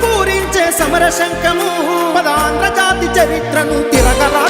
పూరించే సమర శంకము పదాంధ్ర జాతి చరిత్రను తిరగరా.